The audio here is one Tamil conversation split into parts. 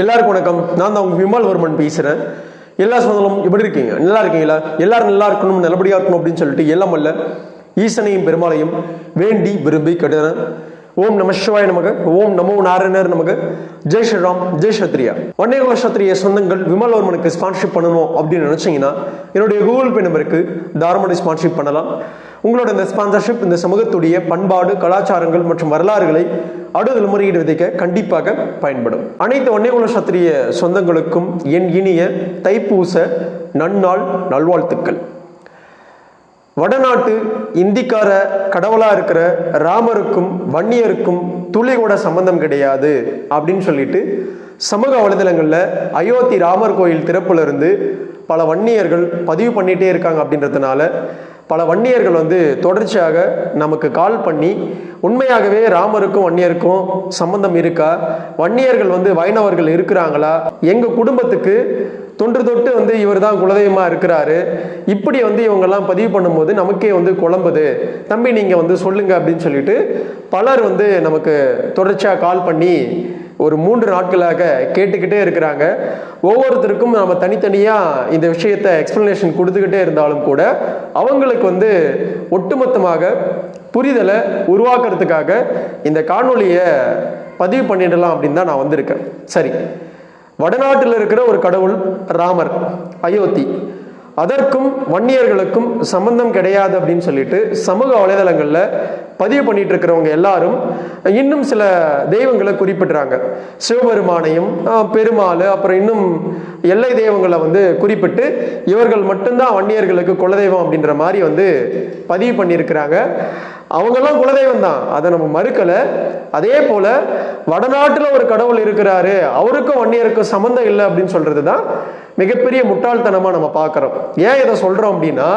எல்லாருக்கும் வணக்கம். நான் தான் உங்கள் விமல் வர்மன் பேசுகிறேன் எல்லா சொந்தங்களும் எப்படி இருக்கீங்க? நல்லா இருக்கீங்களா? எல்லாரும் நல்லா இருக்கணும் நல்லபடியாக இருக்கணும் அப்படின்னு சொல்லிட்டு எல்லாம் அல்ல ஈசனையும் பெருமாளையும் வேண்டி விரும்பி கட்டுறேன் ஓம் நம சிவாய நமக்கு ஓம் நமோ நாராயணர் நமக்கு ஜெய் ஸ்ரீராம் ஜெய் சத்ரியா ஒன்னே சத்திரிய சொந்தங்கள் விமல் வர்மனுக்கு ஸ்பான்ஷிப் பண்ணணும் அப்படின்னு நினச்சிங்கன்னா என்னுடைய கூகுள் பே நம்பருக்கு தாராளமாக ஸ்பான்ஷிப் பண்ணலாம். உங்களோட இந்த ஸ்பான்சர்ஷிப் இந்த சமூகத்துடைய பண்பாடு கலாச்சாரங்கள் மற்றும் வரலாறுகளை அடுத்த முறையீடு விதைக்க கண்டிப்பாக பயன்படும். அனைத்து வன்னியகுல சத்திரிய சொந்தங்களுக்கும் என் இனிய தைப்பூச நன்னாள் நல்வாழ்த்துக்கள். வடநாட்டு இந்திக்கார கடவுளாக இருக்கிற ராமருக்கும் வன்னியருக்கும் துளி கூட சம்பந்தம் கிடையாது அப்படின்னு சொல்லிட்டு சமூக வலைதளங்களில் அயோத்தி ராமர் கோயில் திறப்புலேருந்து பல வன்னியர்கள் பதிவு பண்ணிகிட்டே இருக்காங்க அப்படின்றதுனால பல வன்னியர்கள் வந்து தொடர்ச்சியாக நமக்கு கால் பண்ணி உண்மையாகவே ராமருக்கும் வன்னியருக்கும் சம்பந்தம் இருக்கா? வன்னியர்கள் வந்து வைணவர்கள் இருக்கிறாங்களா? எங்கள் குடும்பத்துக்கு தொன்று தொட்டு வந்து இவர் தான் குலதெய்வமாக இருக்கிறாரு. இப்படி வந்து இவங்கெல்லாம் பதிவு பண்ணும்போது நமக்கே வந்து குழம்புது. தம்பி நீங்கள் வந்து சொல்லுங்க அப்படின்னு சொல்லிட்டு பலர் வந்து நமக்கு தொடர்ச்சியாக கால் பண்ணி ஒரு மூன்று நாட்களாக கேட்டுக்கிட்டே இருக்கிறாங்க. ஒவ்வொருத்தருக்கும் நம்ம தனித்தனியாக இந்த விஷயத்தை எக்ஸ்ப்ளனேஷன் கொடுத்துக்கிட்டே இருந்தாலும் கூட அவங்களுக்கு வந்து ஒட்டுமொத்தமாக புரிதலை உருவாக்குறதுக்காக இந்த காணொலியை பதிவு பண்ணிடலாம் அப்படின்னு தான் நான் வந்திருக்கேன். சரி. வடநாட்டில் இருக்கிற ஒரு கடவுள் ராமர் அயோத்தி. அதற்கும் வன்னியர்களுக்கும் சம்பந்தம் கிடையாது அப்படின்னு சொல்லிட்டு சமூக வலைதளங்களில் பதிவு பண்ணிட்டு இருக்கிறவங்க எல்லாரும் இன்னும் சில தெய்வங்களை குறிப்பிடுறாங்க. சிவபெருமானையும் பெருமாள் அப்புறம் இன்னும் எல்லை தெய்வங்களை வந்து குறிப்பிட்டு இவர்கள் மட்டும்தான் வன்னியர்களுக்கு குலதெய்வம் அப்படின்ற மாதிரி வந்து பதிவு பண்ணியிருக்கிறாங்க. அவங்கெல்லாம் குலதெய்வம் தான் அதை நம்ம மறுக்கலை. அதே போல வடநாட்டில் ஒரு கடவுள் இருக்கிறாரு. அவருக்கும் வன்னியருக்கும் சம்மந்தம் இல்லை அப்படின்னு சொல்றது தான் மிகப்பெரிய முட்டாள்தனமாக நம்ம பார்க்குறோம். ஏன் இதை சொல்கிறோம் அப்படின்னா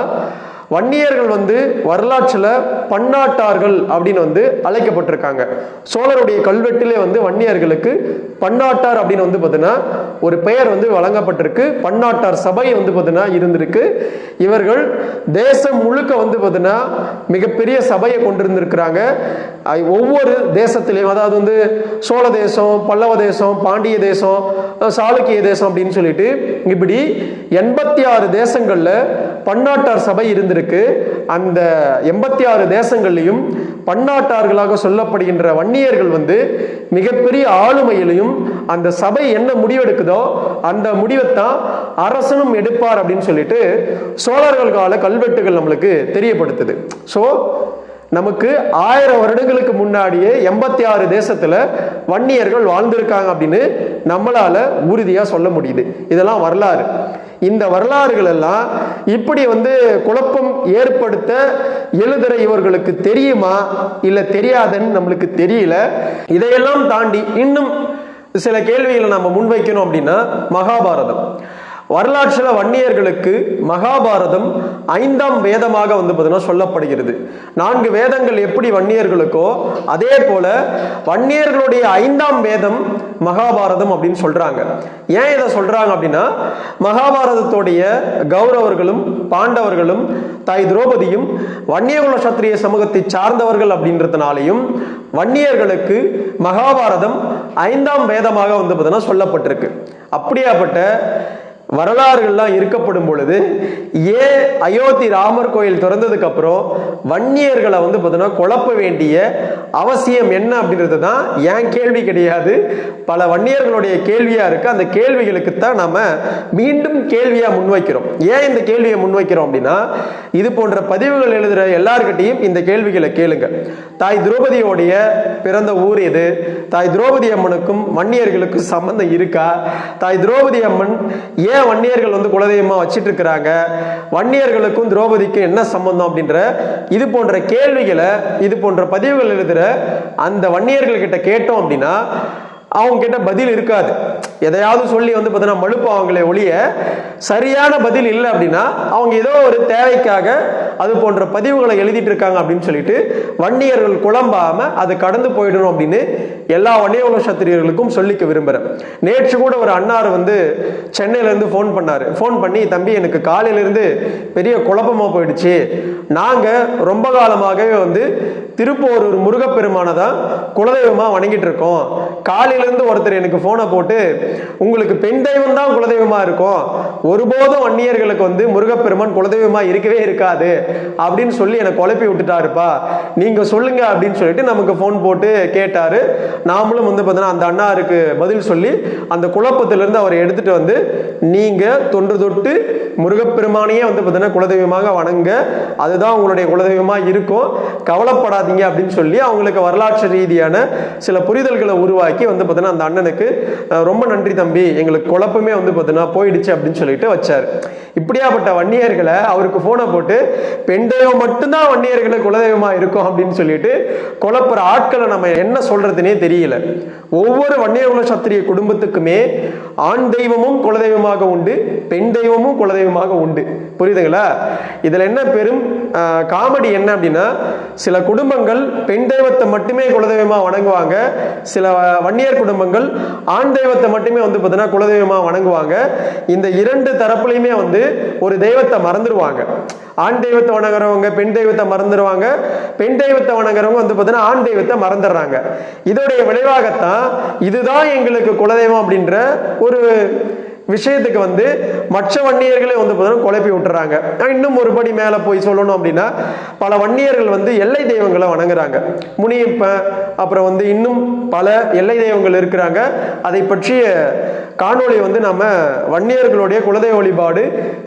வன்னியர்கள் வந்து வரலாற்றில் பன்னாட்டார்கள் அப்படின்னு வந்து அழைக்கப்பட்டிருக்காங்க. சோழருடைய கல்வெட்டிலே வந்து வன்னியர்களுக்கு பன்னாட்டார் அப்படின்னு வந்து பார்த்தீங்கன்னா ஒரு பெயர் வந்து வழங்கப்பட்டிருக்கு. பன்னாட்டார் சபை வந்து பார்த்தீங்கன்னா இருந்திருக்கு. இவர்கள் தேசம் முழுக்க வந்து பார்த்தீங்கன்னா மிகப்பெரிய சபையை கொண்டிருந்திருக்கிறாங்க. ஒவ்வொரு தேசத்திலையும் அதாவது வந்து சோழ தேசம் பல்லவ தேசம் பாண்டிய தேசம் சாளுக்கிய தேசம் அப்படின்னு சொல்லிட்டு இப்படி எண்பத்தி ஆறு தேசங்களில் பன்னாட்டார் சபை இருந்திருக்கு. அந்த எண்பத்தி ஆறு தேசங்கள்லையும் பன்னாட்டார்களாக சொல்லப்படுகின்ற வன்னியர்கள் வந்து மிகப்பெரிய ஆளுமையிலையும் அந்த சபை என்ன முடிவெடுக்குதோ அந்த முடிவைத்தான் அரசனும் எடுப்பார் அப்படின்னு சொல்லிட்டு சோழர்கள் கால கல்வெட்டுகள் நம்மளுக்கு தெரியப்படுத்துது. ஸோ நமக்கு ஆயிரம் வருடங்களுக்கு முன்னாடியே எண்பத்தி ஆறு தேசத்துல வன்னியர்கள் வாழ்ந்திருக்காங்க அப்படின்னு நம்மளால உறுதியா சொல்ல முடியுது. இதெல்லாம் வரலாறு. இந்த வரலாறுகள் எல்லாம் இப்படி வந்து குழப்பம் ஏற்படுத்த எழுதுற இவர்களுக்கு தெரியுமா? இல்ல தெரியாதுன்னு நம்மளுக்கு தெரியல. இதையெல்லாம் தாண்டி இன்னும் சில கேள்விகளை நம்ம முன்வைக்கணும் அப்படின்னா மகாபாரதம். வரலாற்றில் வன்னியர்களுக்கு மகாபாரதம் ஐந்தாம் வேதமாக வந்து பார்த்தீங்கன்னா சொல்லப்படுகிறது. நான்கு வேதங்கள் எப்படி வன்னியர்களுக்கோ அதே போல வன்னியர்களுடைய ஐந்தாம் வேதம் மகாபாரதம் அப்படின்னு சொல்றாங்க. ஏன் இதை சொல்றாங்க அப்படின்னா மகாபாரதத்துடைய கௌரவர்களும் பாண்டவர்களும் தாய் திரௌபதியும் வன்னியகுல சத்திரிய சமூகத்தை சார்ந்தவர்கள் அப்படின்றதுனாலையும் வன்னியர்களுக்கு மகாபாரதம் ஐந்தாம் வேதமாக வந்து பார்த்தீங்கன்னா சொல்லப்பட்டிருக்கு. அப்படியாப்பட்ட வரலாறுகள்லாம் இருக்கப்படும் பொழுது ஏன் அயோத்தி ராமர் கோயில் திறந்ததுக்கு அப்புறம் வன்னியர்களை வந்து பார்த்தோன்னா குழப்ப வேண்டிய அவசியம் என்ன அப்படின்றது தான் ஏன் கேள்வி கிடையாது. பல வன்னியர்களுடைய கேள்வியாக இருக்குது அந்த கேள்விகளுக்கு தான் நம்ம மீண்டும் கேள்வியாக முன்வைக்கிறோம். ஏன் இந்த கேள்வியை முன்வைக்கிறோம் அப்படின்னா இது போன்ற பதிவுகள் எழுதுகிற எல்லார்கிட்டையும் இந்த கேள்விகளை கேளுங்க. தாய் திரௌபதியோடைய பிறந்த ஊர் எது? தாய் திரௌபதி அம்மனுக்கும் வன்னியர்களுக்கும் சம்மந்தம் இருக்கா? தாய் திரௌபதி அம்மன் ஏன் வன்னியர்கள் வந்து குலதெய்வமா வச்சிட்டு இருக்கிறாங்க வன்னியர்களுக்கும் திரௌபதிக்கும் என்ன சம்பந்தம் அப்படின்ற இது போன்ற கேள்விகளை இது போன்ற பதிவுகள் எழுதுற அந்த வன்னியர்கள் கிட்ட கேட்டோம் அப்படின்னா அவங்க கிட்ட பதில் இருக்காது. எதையாவது சொல்லி வந்து பார்த்தீங்கன்னா மழுப்பாங்களே ஒழிய சரியான பதில் இல்லை அப்படின்னா அவங்க ஏதோ ஒரு தேவைக்காக அது போன்ற பதிவுகளை எழுதிட்டு இருக்காங்க அப்படின்னு சொல்லிட்டு வன்னியர்கள் குழம்பாம அது கடந்து போயிடணும் அப்படின்னு எல்லா வன்னியகுல சத்திரியர்களுக்கும் சொல்லிக்க விரும்புகிறேன் நேற்று கூட ஒரு அன்னார் வந்து சென்னையில இருந்து ஃபோன் பண்ணாரு. ஃபோன் பண்ணி தம்பி எனக்கு காலையில இருந்து பெரிய குழப்பமா போயிடுச்சு. நாங்க ரொம்ப காலமாகவே வந்து திருப்பூர் முருகப்பெருமானை தான் குலதெய்வமா வணங்கிட்டு இருக்கோம் காலையிலேருந்து ஒருத்தர் எனக்கு போனை போட்டு உங்களுக்கு பெண் தெய்வம் தான் குலதெய்வமா இருக்கும். ஒருபோதும் வன்னியர்களுக்கு வந்து முருகப்பெருமான் குலதெய்வமா இருக்கவே இருக்காது. அப்படின்னு சொல்லி என்னை குழப்பி விட்டுட்டாருப்பா. நீங்கள் சொல்லுங்க அப்படின்னு சொல்லிட்டு நமக்கு ஃபோன் போட்டு கேட்டாரு. நாமளும் வந்து பார்த்தீங்கன்னா அந்த அண்ணாருக்கு பதில் சொல்லி அந்த குழப்பத்திலேருந்து அவரை எடுத்துட்டு வந்து நீங்கள் தொன்று தொட்டு முருகப்பெருமானையே வந்து பார்த்தீங்கன்னா குலதெய்வமாக வணங்க. அதுதான் உங்களுடைய குலதெய்வமாக இருக்கும். கவலைப்படாதீங்க அப்படின்னு சொல்லி அவங்களுக்கு வரலாற்று ரீதியான சில புரிதல்களை உருவாக்கி வந்து பார்த்தீங்கன்னா அந்த அண்ணனுக்கு ரொம்ப நன்றி தம்பி. எங்களுக்கு குழப்பமே வந்து பார்த்தீங்கன்னா போயிடுச்சு அப்படின்னு சொல்லிட்டு வச்சார். இப்படியாப்பட்ட வன்னியர்களை அவருக்கு ஃபோனை போட்டு பெண் தெய்வம் மட்டும்தான் வன்னியர்களுக்கு குலதெய்வமா இருக்கும் அப்படின்னு சொல்லிட்டு குழப்புற ஆட்களை நம்ம என்ன சொல்றதுன்னே தெரியல. ஒவ்வொரு வன்னிய குல சத்திரிய குடும்பத்துக்குமே ஆண் தெய்வமும் குலதெய்வமாக உண்டு பெண் தெய்வமும் குலதெய்வமாக உண்டு. புரியுதுங்களா? இதுல என்ன பெரும் காமெடி என்ன அப்படின்னா சில குடும்பங்கள் பெண் தெய்வத்தை மட்டுமே குலதெய்வமா வணங்குவாங்க. சில வன்னியர் குடும்பங்கள் ஆண் தெய்வத்தை மட்டுமே வந்து பார்த்தீங்கன்னா குலதெய்வமா வணங்குவாங்க. இந்த இரண்டு தரப்புலையுமே வந்து ஒரு தெய்வத்தை மறந்துடுவாங்க ஆண் தெய்வத்தை வணங்குறவங்க பெண் தெய்வத்தை மறந்துடுவாங்க பெண் தெய்வத்தை வணங்குறவங்க வந்து பார்த்தீங்கன்னா ஆண் தெய்வத்தை மறந்துடுறாங்க. இதோடைய விளைவாகத்தான் இதுதான் எங்களுக்கு குலதெய்வம் அப்படின்ற ஒரு விஷயத்துக்கு வந்து மற்ற வன்னியர்களே வந்து பார்த்தீங்கன்னா குழப்பி விட்டுறாங்க. நான் இன்னும் ஒரு படி மேலே போய் சொல்லணும் அப்படின்னா பல வன்னியர்கள் வந்து எல்லை தெய்வங்களை வணங்குறாங்க. முனியப்பன் அப்புறம் வந்து இன்னும் பல எல்லை தெய்வங்கள் இருக்கிறாங்க. அதை பற்றிய காணொளி வந்து நம்ம வன்னியர்களுடைய குலதெய்வ வழிபாடு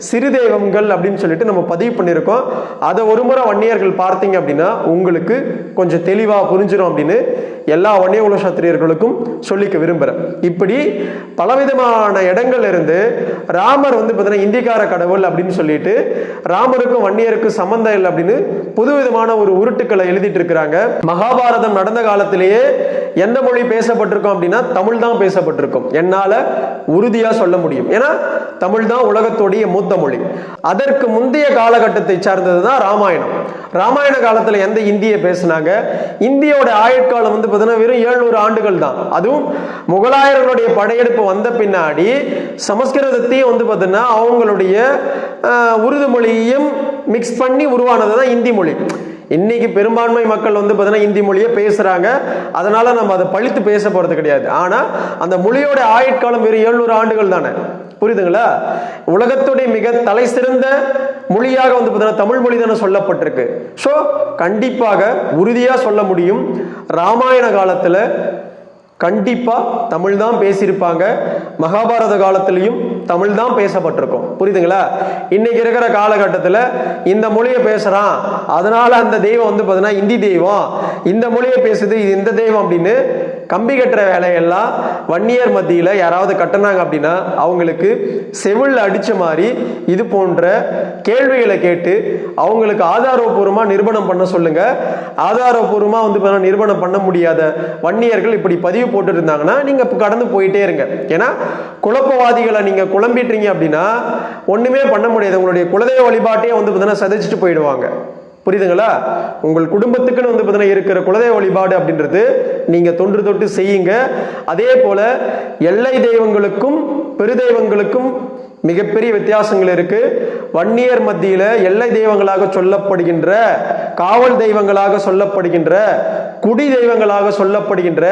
சிறு தெய்வங்கள் அப்படின்னு சொல்லிட்டு நம்ம பதிவு பண்ணியிருக்கோம். அதை ஒரு முறை வன்னியர்கள் பார்த்தீங்க அப்படின்னா உங்களுக்கு கொஞ்சம் தெளிவாக புரிஞ்சிடும் அப்படின்னு எல்லா வன்னிய குல சத்திரியர்களுக்கும் சொல்லிக்க விரும்புகிறேன் இப்படி பலவிதமான இடங்கள்ல இருந்து ராமர் வந்து பார்த்தீங்கன்னா இந்திக்கார கடவுள் அப்படின்னு சொல்லிட்டு ராமருக்கும் வன்னியருக்கும் சம்பந்தம் இல்லை அப்படின்னு புதுவிதமான ஒரு உருட்டுக்களை எழுதிட்டு இருக்கிறாங்க. மகாபாரதம் நடந்த காலத்திலேயே எந்த மொழி பேசப்பட்டிருக்கும் அப்படின்னா தமிழ் தான் பேசப்பட்டிருக்கும். என்னால உறுதியா சொல்ல முடியும். ஏன்னா தமிழ் தான் உலகத்துடைய மூத்த மொழி. அதற்கு முந்தைய காலகட்டத்தை சார்ந்தது தான் ராமாயணம். ராமாயண காலத்துல எந்த இந்திய பேசுனாங்க? இந்தியோட ஆயுட்காலம் வந்து பார்த்தீங்கன்னா வெறும் ஏழ்நூறு ஆண்டுகள் தான். அதுவும் முகலாயர்களுடைய படையெடுப்பு வந்த பின்னாடி சமஸ்கிருதத்தையும் வந்து பார்த்தீங்கன்னா அவங்களுடைய உருது மொழியையும் மிக்ஸ் பண்ணி உருவானது தான் இந்தி மொழி. இன்னைக்கு பெரும்பான்மை மக்கள் வந்து பார்த்தீங்கன்னா இந்தி மொழியை பேசுறாங்க. அதனால நம்ம அதை பழித்து பேச போறது கிடையாது. ஆனா அந்த மொழியோட ஆயுட்காலம் வெறும் எழுநூறு ஆண்டுகள் தானே. புரியுதுங்களா? உலகத்துடைய மிக தலை சிறந்த மொழியாக வந்து பார்த்தீங்கன்னா தமிழ் மொழி தானே சொல்லப்பட்டிருக்கு. ஸோ கண்டிப்பாக உறுதியாக சொல்ல முடியும். ராமாயண காலத்தில் கண்டிப்பாக தமிழ் தான் பேசியிருப்பாங்க. மகாபாரத காலத்திலையும் தமிழ் தான் பேசப்பட்டிருக்கும். புரியுதுங்களா? இன்னைக்கு இருக்கிற காலகட்டத்தில் இந்த மொழியை பேசுகிறான் அதனால அந்த தெய்வம் வந்து பார்த்தீங்கன்னா இந்தி தெய்வம். இந்த மொழியை பேசுது இது இந்த தெய்வம் அப்படின்னு கம்பி கட்டுற வேலையெல்லாம் வன்னியர் மத்தியில் யாராவது கட்டினாங்க அப்படின்னா அவங்களுக்கு செவில்ல அடித்த மாதிரி இது போன்ற கேள்விகளை கேட்டு அவங்களுக்கு ஆதாரபூர்வமாக நிரூபணம் பண்ண சொல்லுங்கள் ஆதாரபூர்வமாக வந்து பார்த்தீங்கன்னா நிரூபணம் பண்ண முடியாத வன்னியர்கள் இப்படி பதிவு போட்டுருந்தாங்கன்னா நீங்கள் இப்போ கடந்து போயிட்டே இருங்க. ஏன்னா குழப்பவாதிகளை நீங்கள் குழம்பிட்டீங்க அப்படின்னா ஒன்றுமே பண்ண முடியாது. உங்களுடைய குலதெய்வ வழிபாட்டையே வந்து பார்த்தீங்கன்னா சதைச்சிட்டு போயிடுவாங்க. புரியுதுங்களா? உங்கள் குடும்பத்துக்குன்னு வந்து பார்த்தீங்கன்னா இருக்கிற குலதெய்வ வழிபாடு அப்படின்றது நீங்க தொன்று தொட்டு செய்யுங்க. அதே போல எல்லை தெய்வங்களுக்கும் பெருதெய்வங்களுக்கும் மிகப்பெரிய வித்தியாசங்கள் இருக்கு. வன்னியர் மத்தியில எல்லை தெய்வங்களாக சொல்லப்படுகின்ற காவல் தெய்வங்களாக சொல்லப்படுகின்ற குடி தெய்வங்களாக சொல்லப்படுகின்ற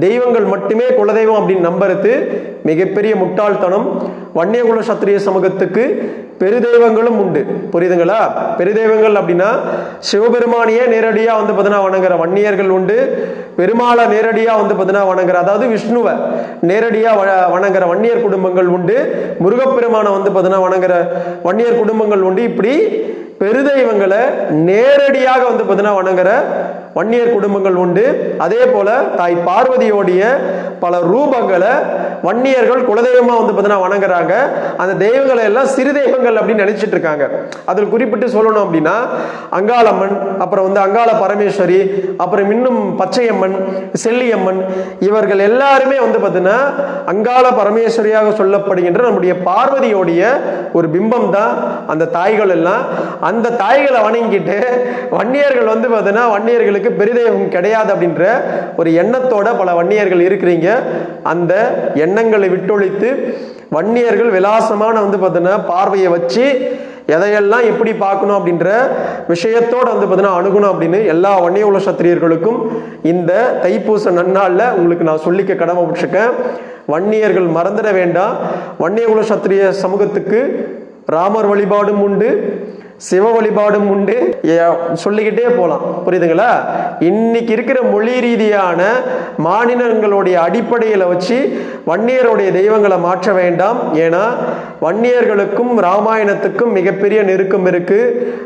தெய்வங்கள் மட்டுமே குலதெய்வம் அப்படின்னு நம்புறது மிகப்பெரிய முட்டாள்தனம். வன்னியகுல சத்திரிய சமூகத்துக்கு பெருதெய்வங்களும் உண்டு. புரியுதுங்களா? பெருதெய்வங்கள் அப்படின்னா சிவபெருமானியே நேரடியாக வந்து பார்த்தீங்கன்னா வணங்குற வன்னியர்கள் உண்டு. பெருமாளை நேரடியாக வந்து பார்த்தீங்கன்னா வணங்குற அதாவது விஷ்ணுவை நேரடியாக வ- வணங்குற வன்னியர் குடும்பங்கள் உண்டு. முருகப்பெருமானை வந்து பார்த்தீங்கன்னா வணங்குற வன்னியர் குடும்பங்கள் உண்டு. இப்படி பெருதெய்வங்களை நேரடியாக வந்து பார்த்தீங்கன்னா வணங்குற வன்னியர் குடும்பங்கள் உண்டு. அதே போல தாய் பார்வதியோடைய பல ரூபங்களை வன்னியர்கள் குலதெய்வமாக வந்து பார்த்தீங்கன்னா வணங்குறாங்க. அந்த தெய்வங்களை எல்லாம் சிறு தெய்வங்கள் அப்படின்னு நினைச்சிட்டு இருக்காங்க. அதில் குறிப்பிட்டு சொல்லணும் அப்படின்னா அங்காளம்மன் அப்புறம் வந்து அங்காள பரமேஸ்வரி அப்புறம் இன்னும் பச்சையம்மன் செல்லியம்மன் இவர்கள் எல்லாருமே வந்து பார்த்தீங்கன்னா அங்காள பரமேஸ்வரியாக சொல்லப்படுகின்ற நம்முடைய பார்வதியோடைய ஒரு பிம்பம் தான் அந்த தாய்கள் எல்லாம். அந்த தாய்களை வணங்கிட்டு வன்னியர்கள் வந்து பார்த்தீங்கன்னா வன்னியர்களுக்கு பெரிதெய்வம் கிடையாது அப்படின்ற ஒரு எண்ணத்தோட பல வன்னியர்கள் இருக்கிறீங்க. அந்த எண்ணங்களை விட்டொழித்து வன்னியர்கள் விலாசமான வந்து பார்த்தீங்கன்னா பார்வையை வச்சு எதையெல்லாம் எப்படி பார்க்கணும் அப்படின்ற விஷயத்தோட வந்து பார்த்தீங்கன்னா அணுகணும் அப்படின்னு எல்லா வன்னிய உலக சத்திரியர்களுக்கும் இந்த தைப்பூச நன்னாளில் உங்களுக்கு நான் சொல்லிக்க கடமைப்பட்டிருக்கேன். வன்னியர்கள் மறந்துட வேண்டாம். வன்னியகுல சத்திரிய சமூகத்துக்கு ராமர் வழிபாடும் உண்டு. சிவ வழிபாடும் உண்டு. சொல்லிக்கிட்டே போகலாம் புரியுதுங்களா? இன்னைக்கு இருக்கிற மொழி ரீதியான மாநிலங்களுடைய அடிப்படையில் வச்சு வன்னியருடைய தெய்வங்களை மாற்ற வேண்டாம். ஏன்னா வன்னியர்களுக்கும் ராமாயணத்துக்கும் மிகப்பெரிய நெருக்கம் இருக்கு.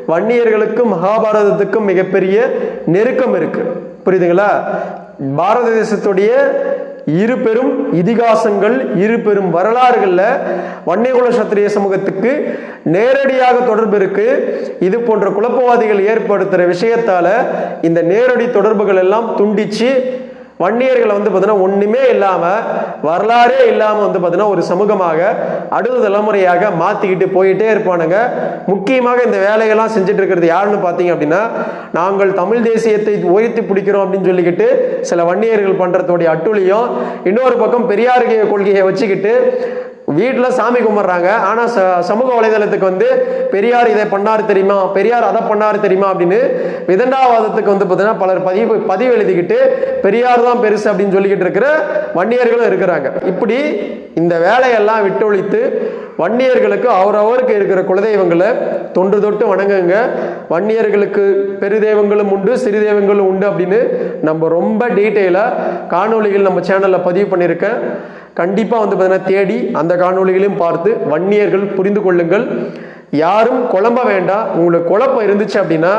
வன்னியர்களுக்கும் மகாபாரதத்துக்கும் மிகப்பெரிய நெருக்கம் இருக்கு. புரியுதுங்களா? பாரத தேசத்துடைய இரு பெரும் இதிகாசங்கள் இரு பெரும் வரலாறுகளில் வன்னியகுல சத்திரிய சமூகத்துக்கு நேரடியாக தொடர்பு இருக்கு. இது போன்ற குழப்பவாதிகள் ஏற்படுத்துகிற விஷயத்தால இந்த நேரடி தொடர்புகள் எல்லாம் துண்டிச்சு வன்னியர்களை வந்து பார்த்தீங்கன்னா ஒன்றுமே இல்லாமல் வரலாறே இல்லாமல் வந்து பார்த்தீங்கன்னா ஒரு சமூகமாக அடுத்த தலைமுறையாக மாற்றிக்கிட்டு போயிட்டே இருப்பானுங்க. முக்கியமாக இந்த வேலையெல்லாம் செஞ்சுட்டு இருக்கிறது யாருன்னு பார்த்தீங்க அப்படின்னா நாங்கள் தமிழ் தேசியத்தை உயர்த்தி பிடிக்கிறோம் அப்படின்னு சொல்லிக்கிட்டு சில வன்னியர்கள் பண்ணுறதோடைய அட்டுழியும் இன்னொரு பக்கம் பெரியார் கொள்கையை வச்சுக்கிட்டு வீட்டில் சாமி கும்பிட்றாங்க. ஆனால் ச சமூக வலைதளத்துக்கு வந்து பெரியார் இதை பண்ணார் தெரியுமா? பெரியார் அதை பண்ணார் தெரியுமா அப்படின்னு விதண்டாவாதத்துக்கு வந்து பார்த்தீங்கன்னா பலர் பதிவு பதிவு எழுதிக்கிட்டு பெரியார் தான் பெருசு அப்படின்னு சொல்லிக்கிட்டு இருக்கிற வன்னியர்களும் இருக்கிறாங்க. இப்படி இந்த வேலையெல்லாம் விட்டொழித்து வன்னியர்களுக்கு அவரவருக்கு இருக்கிற குலதெய்வங்களை தொன்று தொட்டு வணங்குங்க. வன்னியர்களுக்கு பெருதெய்வங்களும் உண்டு சிறு தெய்வங்களும் உண்டு அப்படின்னு நம்ம ரொம்ப டீட்டெயிலாக காணொளிகள் நம்ம சேனலில் பதிவு பண்ணியிருக்கேன். கண்டிப்பாக வந்து பார்த்தீங்கன்னா தேடி அந்த காணொளிகளையும் பார்த்து வன்னியர்கள் புரிந்து கொள்ளுங்கள். யாரும் குழம்ப வேண்டாம். உங்களுக்கு குழப்பம் இருந்துச்சு அப்படின்னா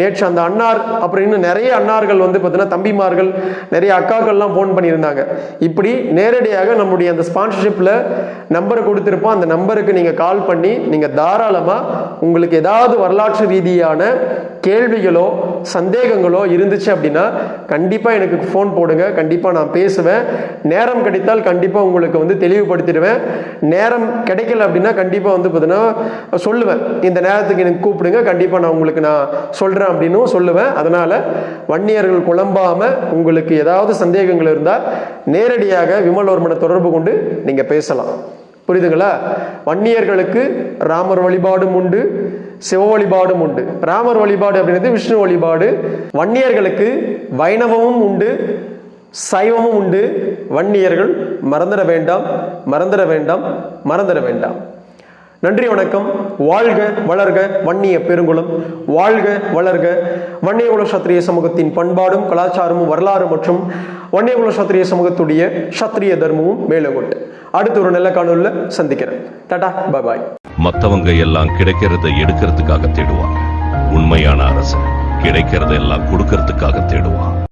நேற்று அந்த அன்னார் அப்புறம் இன்னும் நிறைய அன்னார்கள் வந்து பார்த்தீங்கன்னா தம்பிமார்கள் நிறைய அக்காக்கள்லாம் ஃபோன் பண்ணியிருந்தாங்க. இப்படி நேரடியாக நம்முடைய அந்த ஸ்பான்சர்ஷிப்பில் நம்பரை கொடுத்துருப்போம். அந்த நம்பருக்கு நீங்கள் கால் பண்ணி நீங்கள் தாராளமாக உங்களுக்கு ஏதாவது வரலாற்று ரீதியான கேள்விகளோ சந்தேகங்களோ இருந்துச்சு அப்படின்னா கண்டிப்பாக எனக்கு ஃபோன் போடுங்க கண்டிப்பாக நான் பேசுவேன். நேரம் கிடைத்தால் கண்டிப்பாக உங்களுக்கு வந்து தெளிவுபடுத்திடுவேன். நேரம் கிடைக்கல அப்படின்னா கண்டிப்பாக வந்து பார்த்தீங்கன்னா சொல்லுவேன். இந்த நேரத்துக்கு எனக்கு கூப்பிடுங்க கண்டிப்பாக நான் உங்களுக்கு நான் சொல்கிறேன் அப்படின்னும் சொல்லுவேன். அதனால் வன்னியர்கள் குழம்பாமல் உங்களுக்கு ஏதாவது சந்தேகங்கள் இருந்தால் நேரடியாக விமல்வர்மனை தொடர்பு கொண்டு நீங்கள் பேசலாம். புரியுதுங்களா வன்னியர்களுக்கு ராமர் வழிபாடும் உண்டு சிவ வழிபாடும் உண்டு. ராமர் வழிபாடு அப்படின்றது விஷ்ணு வழிபாடு. வன்னியர்களுக்கு வைணவமும் உண்டு சைவமும் உண்டு. வன்னியர்கள் மறந்துட வேண்டாம் மறந்துட வேண்டாம் மறந்துட வேண்டாம். நன்றி வணக்கம். வாழ்க வளர்க வன்னிய பெருங்குளம். வாழ்க வளர்க. வன்னியகுல சத்திரிய சமூகத்தின் பண்பாடும் கலாச்சாரமும் வரலாறு மற்றும் வன்னியகுல சத்திரிய சமூகத்துடைய சத்திரிய தர்மமும் மேலோங்கொட்டு அடுத்த ஒரு நல்ல காணொலியில் சந்திக்கிறேன். டாடா பாய் பாய் மத்தவங்க எல்லாம் கிடைக்கிறத எடுக்கிறதுக்காக தேடுவாங்க. உண்மையான அரசு கிடைக்கிறத எல்லாம் கொடுக்கறதுக்காக தேடுவான்.